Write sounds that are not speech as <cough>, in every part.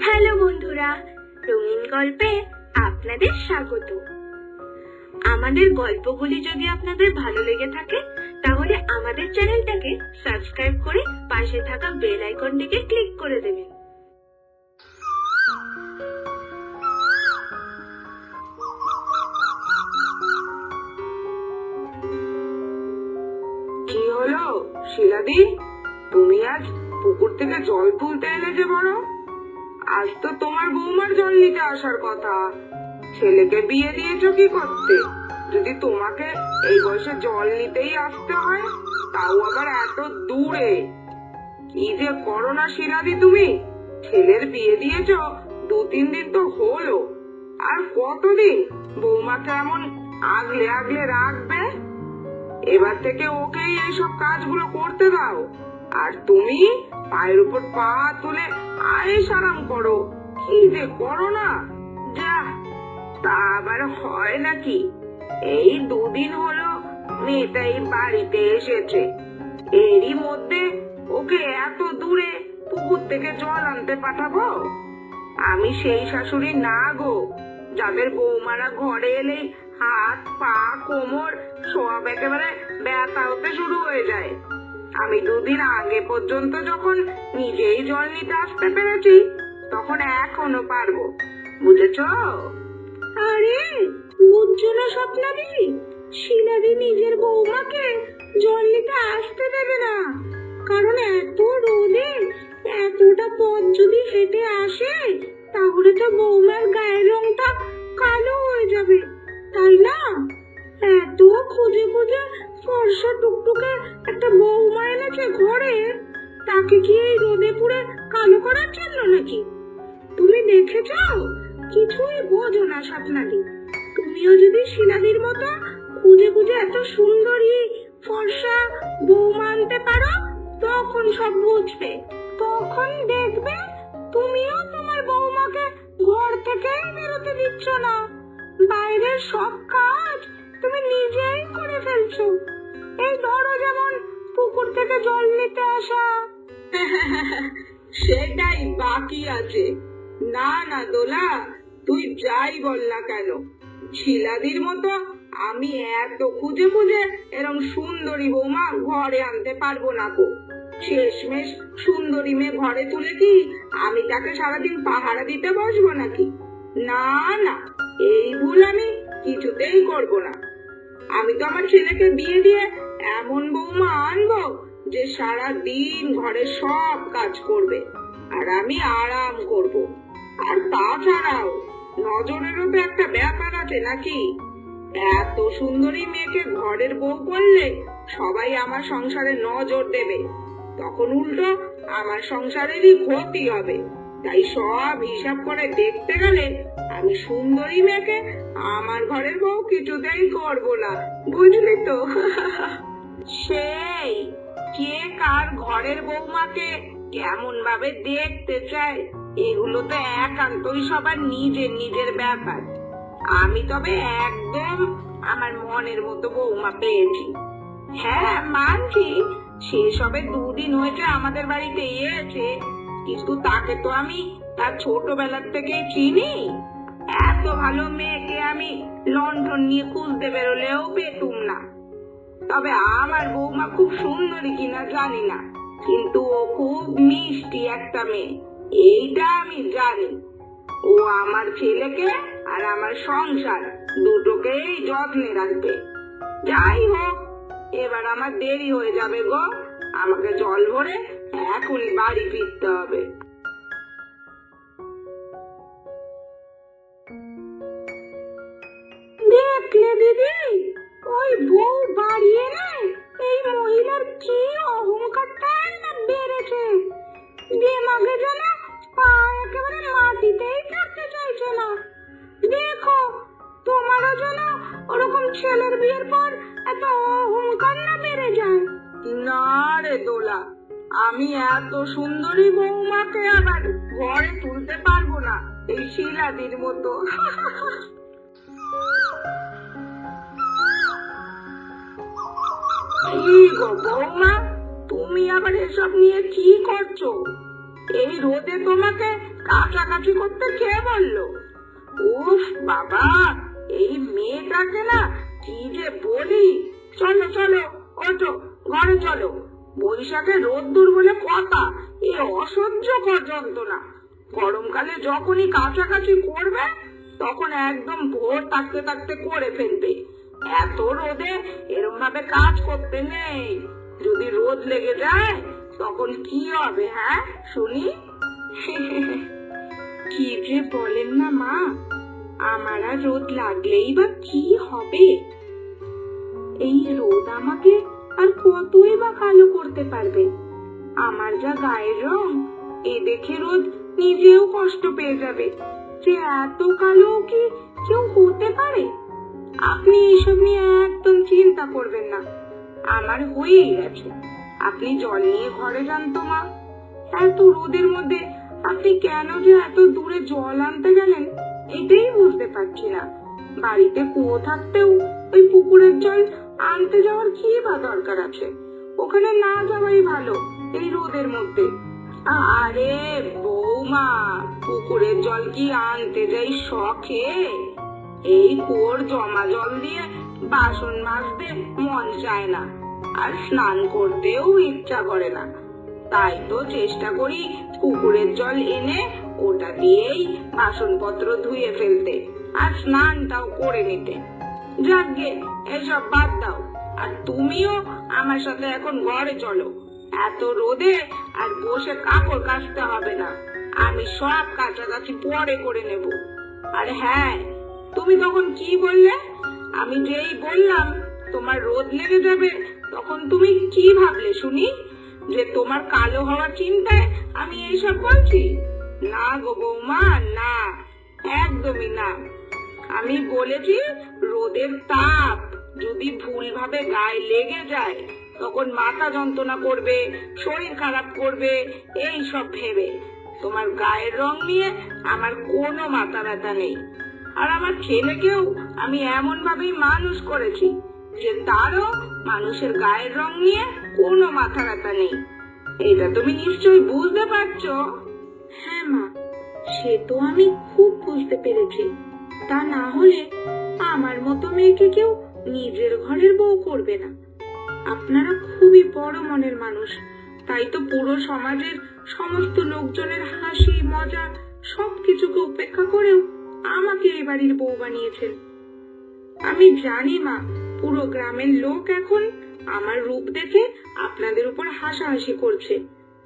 Hello বন্ধুরা, রঙিন গল্পে আপনাদের স্বাগত। আমাদের গল্পগুলি যদি আপনাদের ভালো লেগে থাকে, তাহলে আমাদের চ্যানেলটাকে সাবস্ক্রাইব করে পাশে থাকা বেল আইকনটিকে ক্লিক করে দেবেন। কি হলো? শিলাদি, তুমি আজ পুকুর থেকে জল তুলতে এলে যে বড় আজ তো তোমার বৌমার জল নিতে আসার কথা। ছেলেকে বিয়ে দিয়েছ কি করতে? যদি তোমাকে এই বয়সে জল নিতেই আসতে হয়, তাও আবার এত দূরে। কি যে করো না শিলাদি তুমি! ছেলের বিয়ে দিয়েছ দু তিন দিন তো হলো। আর কতদিন? বৌমাকে এমন আগলে আগলে রাখবে? এবার থেকে ওকেই এইসব কাজগুলো করতে দাও। আর তুমি পায়ের উপর পা তুলে আয়েস আরাম করো। কি যে করো না যা, তা আবার হয় নাকি? এই দুদিন হলো মেয়েটা এই বাড়িতে এসেছে। এরই মধ্যে ওকে এত দূরে পুকুর থেকে জল আনতে পাঠাবো? আমি সেই শাশুড়ি না গো, যাদের বৌমারা ঘরে এলেই হাত, পা, কোমর সব একেবারে ব্যথা হতে শুরু হয়ে যায়। আমি দুদিন আগে পর্যন্ত যখন নিজেই জল নিতে আসতে পেরেছি, তখন এখনও পারব। বুঝেছ? আরে না স্বপ্নাদি, শিলাদি নিজের বৌমাকে জল নিতে আসতে দেবে না। কারণ এত রোদে এতটা পথ যদি হেঁটে আসে, তাহলে তো বৌমার গায়ের রংটা কালো হয়ে যাবে। তাই না? এত খুঁজে খুঁজে ফর্সা টুকটুকে একটা বৌমা এনেছে ঘরে? তাকে কি এই রোদে পুড়ে কালো করার জন্য নাকি? তুমি দেখেছ কিছুই বোঝো না স্বপ্নাদি। তুমিও যদি শিলাদির মতো খুঁজে খুঁজে এত সুন্দরী ফর্সা বৌমা আনতে পারো, তখন সব বুঝবে। তখন দেখবে তুমিও তোমার বৌমাকে ঘর থেকেই বেরোতে দিচ্ছ না। বাইরের সব কাজ তুমি নিজেই করে ফেলছো। এই ধরো যেমন পুকুর থেকে জল নিতে আসা। <laughs> সেটাই বাকি আছে। না না, দোলা, তুই যাই বল না কেন। শিলাদির মতো আমি এত খুঁজে খুঁজে এরকম সুন্দরী বৌমা ঘরে আনতে পারব না গো। শেষমেশ সুন্দরী মেয়ে ঘরে তুলে কি আমি তাকে সারাদিন পাহারা দিতে বসবো নাকি? না না, এই ভুল আমি কিছুতেই করব না। আমি তো আমার ছেলেকে বিয়ে দিয়ে এমন বৌমা আনব যে সারা দিন ঘরের সব কাজ করবে। আর আমি আরাম করব। আর তাছাড়াও নজরেরও তো একটা ব্যাপার আছে নাকি? এত সুন্দরী মেয়েকে ঘরের বউ করলে সবাই আমার সংসারে নজর দেবে। তখন উল্টো আমার সংসারেরই ক্ষতি হবে। তাই সব হিসাব করে দেখতে গেলে আমি সুন্দরী মেয়েকে আমার ঘরের বউ কিছুতেই করব না, বুঝলি তো? সেই, কে কার ঘরের বৌমাকে কেমন ভাবে দেখতে চায়, এগুলো তো একান্তই সবার নিজের নিজের ব্যাপার। আমি তবে একদম আমার মনের মতো বৌমা পেয়েছি। হ্যাঁ মানছি, সেসবে দুদিন হয়েছে আমাদের বাড়িতে এসে, কিন্তু তাকে তো আমি তার ছোটবেলার থেকে চিনি। এত ভালো মেয়েকে আমি লন্ঠন নিয়ে খুঁজতে বেরোলেও পেতুম না। তবে আমার বৌমা খুব সুন্দরী কিনা জানি না, কিন্তু ও খুব মিষ্টি একটা মেয়ে, এইটা আমি জানি। ও আমার ছেলেকে আর আমার সংসার দুটোকেই যত্নে রাখবে। যাই হোক, এবার আমার দেরি হয়ে যাবে গো। আমাকে জল ভরে এখনই বাড়ি ফিরতে হবে। দোলা আমি এত সুন্দরী বৌমাকে আবার ঘরে তুলতে পারব না, এই শিলাদির মতো। বৌমা তুমি আবার এসব নিয়ে কি করছ? এই রোদে তোমাকে কাছাকাছি করতে কে বলল? উফ বাবা, এই মেয়েটাকে না কি যে বলি। চলো চলো, ওঠো, ঘরে চলো। বৈশাখে রোদ্দুর বলে কথা। এ অসহ্যকর যন্ত্রণা। গরমকালে যখনই কাছাকাছি করবে, তখন একদম ভোর থাকতে থাকতে করে ফেলবে। এত রোদে এরম ভাবে কাজ করতে নেই। যদি রোদ লেগে যায়, তখন কি হবে হ্যাঁ শুনি? কি যে বলেন না মা, আমার রোদ লাগলেই বা কি হবে? এই রোদ আমাকে আর কতই বা কালো করতে পারবে। আমার যা গায়ের রং, এ দেখে রোদ নিজেও কষ্ট পেয়ে যাবে। যে এত কালো কি কেউ হতে পারে? আপনি এসব নিয়ে একদম চিন্তা করবেন না। আমার হয়েই গেছে। আপনি জল নিয়ে ঘরে যান তো, মা। এত রোদের মধ্যে আপনি কেন যে এত দূরে জল আনতে গেলেন, এটাই বুঝতে পারছি না। বাড়িতে কুয়ো থাকতেও ওই পুকুরের জল আনতে যাওয়ার কি বা দরকার আছে? ওখানে না যাওয়াই ভালো, এই রোদের মধ্যে। আরে বৌমা, পুকুরের জল কি আনতে যাই শখে? এই কোর জমা জল দিয়ে বাসন মাজতে মন চায় না, আর স্নান করতেও ইচ্ছা করে না। তাই তো চেষ্টা করি পুকুরের জল এনে ওটা দিয়েই বাসনপত্র ধুয়ে ফেলতে, আর স্নানটাও করে নিতে। যাকে এসব বাদ দাও। আর তুমিও আমার সাথে এখন ঘরে চলো। এত রোদে আর বসে কাপড় কাচতে হবে না। আমি সব কাছাকাছি পরে করে নেব। আর হ্যাঁ তুমি তখন কি বললে? আমি যেই বললাম, তোমার রোদ লেগে যাবে, তখন তুমি কি ভাবলে শুনি? যে তোমার কালো হওয়ার চিন্তায় আমি এইসব বলছি? না গো বৌমা, না, একদমই না। আমি বলেছি রোদের তাপ যদি ভুলভাবে গায়ে লেগে যায়, তখন মাথা যন্ত্রণা করবে, শরীর খারাপ করবে, এই সব ভেবে। তোমার গায়ের রং নিয়ে আমার কোনো মাথা ব্যথা নেই। আর আমার ছেলেকেও আমি এমন ভাবেই মানুষ করেছি যে তারও মানুষের গায়ের রং নিয়ে কোনো মাথা ব্যথা নেই। এটা তুমি নিশ্চয়ই বুঝতে পারছ? হ্যাঁ মা, সে তো আমি খুব বুঝতে পেরেছি। তা না হলে আমার মতো মেয়েকে কেউ নিজের ঘরের বউ করবে না। আপনারা খুবই বড় মনের মানুষ। তাই তো পুরো সমাজের সমস্ত লোকজনের হাসি, মজা সবকিছুকে উপেক্ষা করেও আমাকে এই বাড়ির বউ বানিয়েছেন। আমি জানি মা, পুরো গ্রামের লোক এখন আমার রূপ দেখে আপনাদের উপর হাসাহাসি করছে।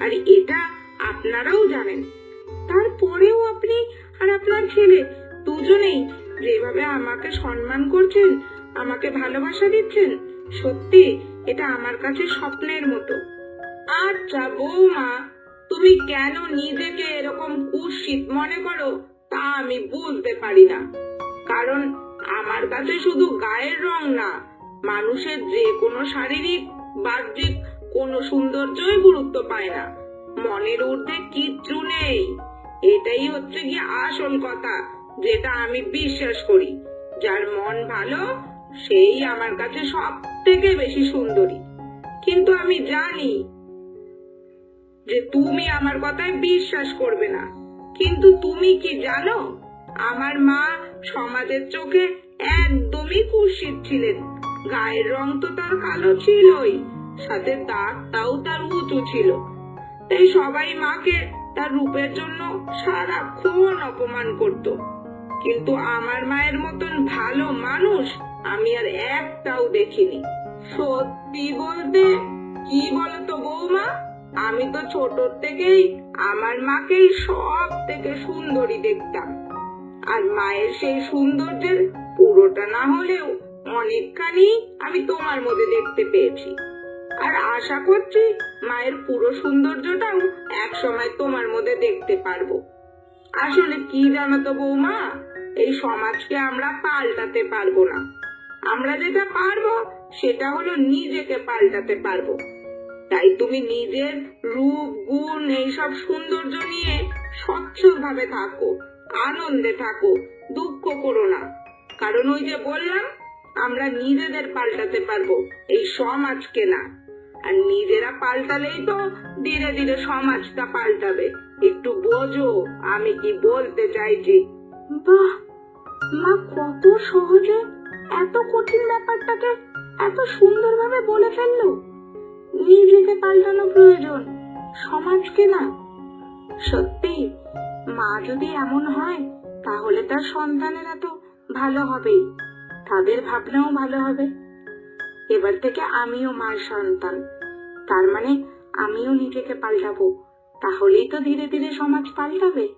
আর এটা আপনারাও জানেন। তারপরেও আপনি আর আপনার ছেলে যেভাবে আমাকে সম্মান করছেন, আমাকে ভালোবাসা দিচ্ছেন, সত্যি এটা আমার কাছে স্বপ্নের মতো। আচ্ছা বৌমা, তুমি কেন নিজেকে এরকম কুৎসিত মনে করো তা আমি বুঝতে পারি না। কারণ আমার কাছে শুধু গায়ের রং না, মানুষের যে কোনো শারীরিক, বাহ্যিক কোনো সৌন্দর্যই গুরুত্ব পায় না। মনের ঊর্ধ্বে কিচ্ছু নেই। এটাই হচ্ছে কি আসল কথা। যেটা আমি বিশ্বাস করি। যার মন ভালো, সেই আমার কাছে সব থেকে বেশি সুন্দরী। কিন্তু আমি জানি যে তুমি আমার কথায় বিশ্বাস করবে না। কিন্তু তুমি কি জানো, আমার মা সমাজের চোখে একদমই কুৎসিত ছিলেন। গায়ের রং তো তার কালো ছিলই, সাথে দাঁতটাও তার উঁচু ছিল। তাই সবাই মাকে তার রূপের জন্য সারাক্ষণ অপমান করত। কিন্তু আমার মায়ের মতন ভালো মানুষ আমি আর একটাও দেখিনি। সত্যি বলতে, কি বলতো বৌমা? আমি তো ছোট থেকেই আমার মাকেই সব থেকে সুন্দরী দেখতাম। আর মায়ের সেই সৌন্দর্যের পুরোটা না হলেও অনেকখানি আমি তোমার মধ্যে দেখতে পেয়েছি। আর আশা করছি মায়ের পুরো সৌন্দর্যটাও এক সময় তোমার মধ্যে দেখতে পারব। আসলে কি জানো তো বৌমা? এই সমাজকে আমরা পাল্টাতে পারব না। আমরা যেটা পারব, সেটা হলো নিজেকে পাল্টাতে পারব। তাই তুমি নিজের রূপ, গুণ, এইসব সৌন্দর্য নিয়ে স্বচ্ছভাবে থাকো, আনন্দে থাকো, দুঃখ করো না। কারণ ওই যে বললাম, আমরা নিজেদের পাল্টাতে পারব, এই সমাজকে না। আর নিজেরা পাল্টালেই তো ধীরে ধীরে সমাজটা পাল্টাবে। একটু বোঝো, আমি কি বলতে চাইছি? বাহ! মা, কত সহজে এত কঠিন ব্যাপারটাকে এত সুন্দরভাবে বলে ফেলল? নিজেকে পাল্টানো প্রয়োজন, সমাজকে না। সত্যি, মা যদি এমন হয়, তাহলে তার সন্তানেরা তো ভালো হবেই তাদের ভাবনাও ভালো হবে। এবার থেকে আমিও মার সন্তান, তার মানে আমিও নিজেকে পাল্টাবো, তাহলেই তো ধীরে ধীরে সমাজ পাল্টাবে।